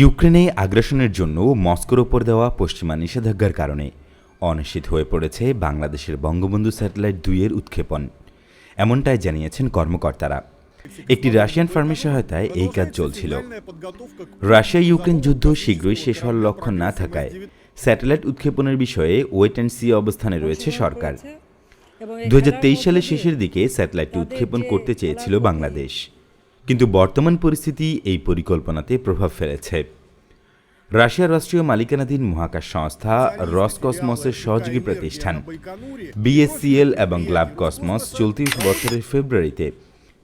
ইউক্রেনে আগ্রাসনের জন্য মস্কোর ওপর দেওয়া পশ্চিমা নিষেধাজ্ঞার কারণে অনিশ্চিত হয়ে পড়েছে বাংলাদেশের বঙ্গবন্ধু স্যাটেলাইট দুইয়ের উৎক্ষেপণ। এমনটাই জানিয়েছেন কর্মকর্তারা। একটি রাশিয়ান ফার্মের সহায়তায় এই কাজ চলছিল। রাশিয়া ইউক্রেন যুদ্ধ শীঘ্রই শেষ হওয়ার লক্ষণ না থাকায় স্যাটেলাইট উৎক্ষেপণের বিষয়ে ওয়েট অ্যান্ড সি অবস্থানে রয়েছে সরকার। দু হাজার তেইশ সালের শেষের দিকে স্যাটেলাইটটি উৎক্ষেপণ করতে চেয়েছিল বাংলাদেশ। কিন্তু বর্তমান পরিস্থিতি এই পরিকল্পনাতে প্রভাব ফেলেছে। রাশিয়ার রাষ্ট্রীয় মালিকানাধীন মহাকাশ সংস্থা রসকসমসের সহযোগী প্রতিষ্ঠান, বিএসসিএল এবং গ্লাব কসমস চলতি বছরের ফেব্রুয়ারিতে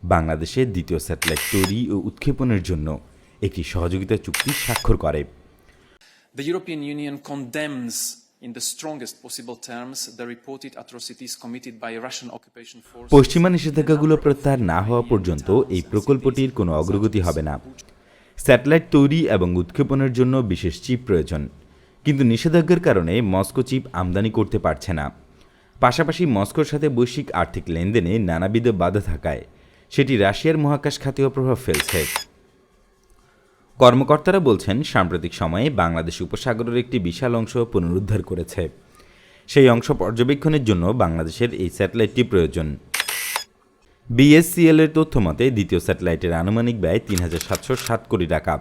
বাংলাদেশের দ্বিতীয় স্যাটেলাইট তৈরি ও উৎক্ষেপণের জন্য একটি সহযোগিতা চুক্তি স্বাক্ষর করে। The European Union condemns পশ্চিমা নিষেধাজ্ঞাগুলো প্রত্যাহার না হওয়া পর্যন্ত এই প্রকল্পটির কোনো অগ্রগতি হবে না। স্যাটেলাইট তৈরি এবং উৎক্ষেপণের জন্য বিশেষ চিপ প্রয়োজন। কিন্তু নিষেধাজ্ঞার কারণে মস্কো চিপ আমদানি করতে পারছে না। পাশাপাশি মস্কোর সাথে বৈশ্বিক আর্থিক লেনদেনে নানাবিধ বাধা থাকায়, সেটি রাশিয়ার মহাকাশ খাতেও প্রভাব ফেলছে। কর্মকর্তারা বলছেন, সাম্প্রতিক সময়ে বাংলাদেশ উপসাগরের একটি বিশাল অংশ পুনরুদ্ধার করেছে। সেই অংশ পর্যবেক্ষণের জন্য বাংলাদেশের এই স্যাটেলাইটটি প্রয়োজন। বিএসসিএল এর তথ্য মতে, দ্বিতীয় স্যাটেলাইটের আনুমানিক ব্যয় তিন হাজার সাতশো সাত কোটি টাকা।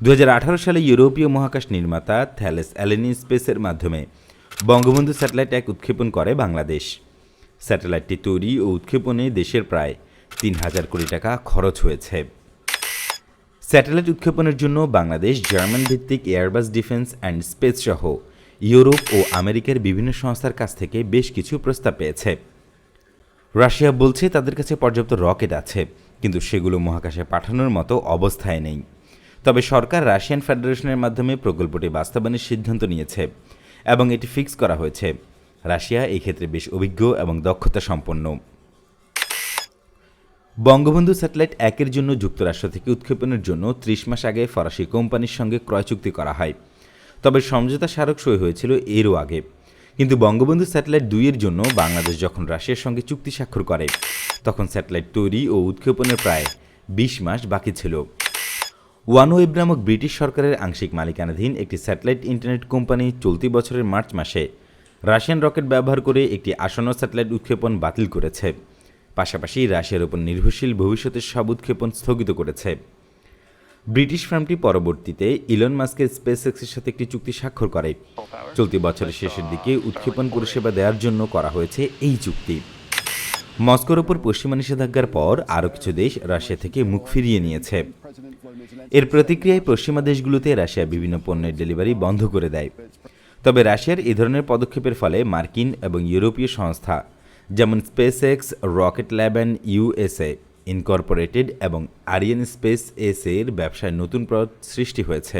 দু হাজার আঠারো সালে ইউরোপীয় মহাকাশ নির্মাতা থ্যালেস অ্যালেনি স্পেসের মাধ্যমে বঙ্গবন্ধু স্যাটেলাইট এক উৎক্ষেপণ করে বাংলাদেশ। স্যাটেলাইটটি তৈরি ও উৎক্ষেপণে দেশের প্রায় তিন হাজার কোটি টাকা খরচ হয়েছে। স্যাটেলাইট উৎক্ষেপণের জন্য বাংলাদেশ, জার্মান ভিত্তিক এয়ারবাস ডিফেন্স অ্যান্ড স্পেস সহ ইউরোপ ও আমেরিকার বিভিন্ন সংস্থার কাছ থেকে বেশ কিছু প্রস্তাব পেয়েছে। রাশিয়া বলছে তাদের কাছে পর্যাপ্ত রকেট আছে, কিন্তু সেগুলো মহাকাশে পাঠানোর মতো অবস্থায় নেই। তবে সরকার রাশিয়ান ফেডারেশনের মাধ্যমে প্রকল্পটি বাস্তবায়নের সিদ্ধান্ত নিয়েছে এবং এটি ফিক্স করা হয়েছে। রাশিয়া এই ক্ষেত্রে বেশ অভিজ্ঞ এবং দক্ষতা সম্পন্ন। বঙ্গবন্ধু স্যাটেলাইট একের জন্য যুক্তরাষ্ট্র থেকে উৎক্ষেপণের জন্য ত্রিশ মাস আগে ফরাসি কোম্পানির সঙ্গে ক্রয় চুক্তি করা হয়। তবে সমঝোতা স্মারক সই হয়েছিল এরও আগে। কিন্তু বঙ্গবন্ধু স্যাটেলাইট দুইয়ের জন্য বাংলাদেশ যখন রাশিয়ার সঙ্গে চুক্তি স্বাক্ষর করে, তখন স্যাটেলাইট তৈরি ও উৎক্ষেপণের প্রায় বিশ মাস বাকি ছিল। ওয়ানওয়েব নামক ব্রিটিশ সরকারের আংশিক মালিকানাধীন একটি স্যাটেলাইট ইন্টারনেট কোম্পানি চলতি বছরের মার্চ মাসে রাশিয়ান রকেট ব্যবহার করে একটি আসন্ন স্যাটেলাইট উৎক্ষেপণ বাতিল করেছে। পাশাপাশি রাশিয়ার উপর নির্ভরশীল ভবিষ্যতের সব উৎক্ষেপণ স্থগিত করেছে। ব্রিটিশ ফার্মটি পরবর্তীতে ইলন মাস্কের স্পেস এক্সের সাথে একটি চুক্তি স্বাক্ষর করে। চলতি বছরের শেষের দিকে উৎক্ষেপণ পরিষেবা দেওয়ার জন্য করা হয়েছে এই চুক্তি। মস্কোর ওপর পশ্চিমা নিষেধাজ্ঞার পর আরও কিছু দেশ রাশিয়া থেকে মুখ ফিরিয়ে নিয়েছে। এর প্রতিক্রিয়ায় পশ্চিমা দেশগুলোতে রাশিয়া বিভিন্ন পণ্যের ডেলিভারি বন্ধ করে দেয়। তবে রাশিয়ার এই ধরনের পদক্ষেপের ফলে মার্কিন এবং ইউরোপীয় সংস্থা যেমন SpaceX Rocket Lab and USA incorporated এবং আরিয়ান স্পেস এস এর ব্যবসায় নতুন পথ সৃষ্টি হয়েছে।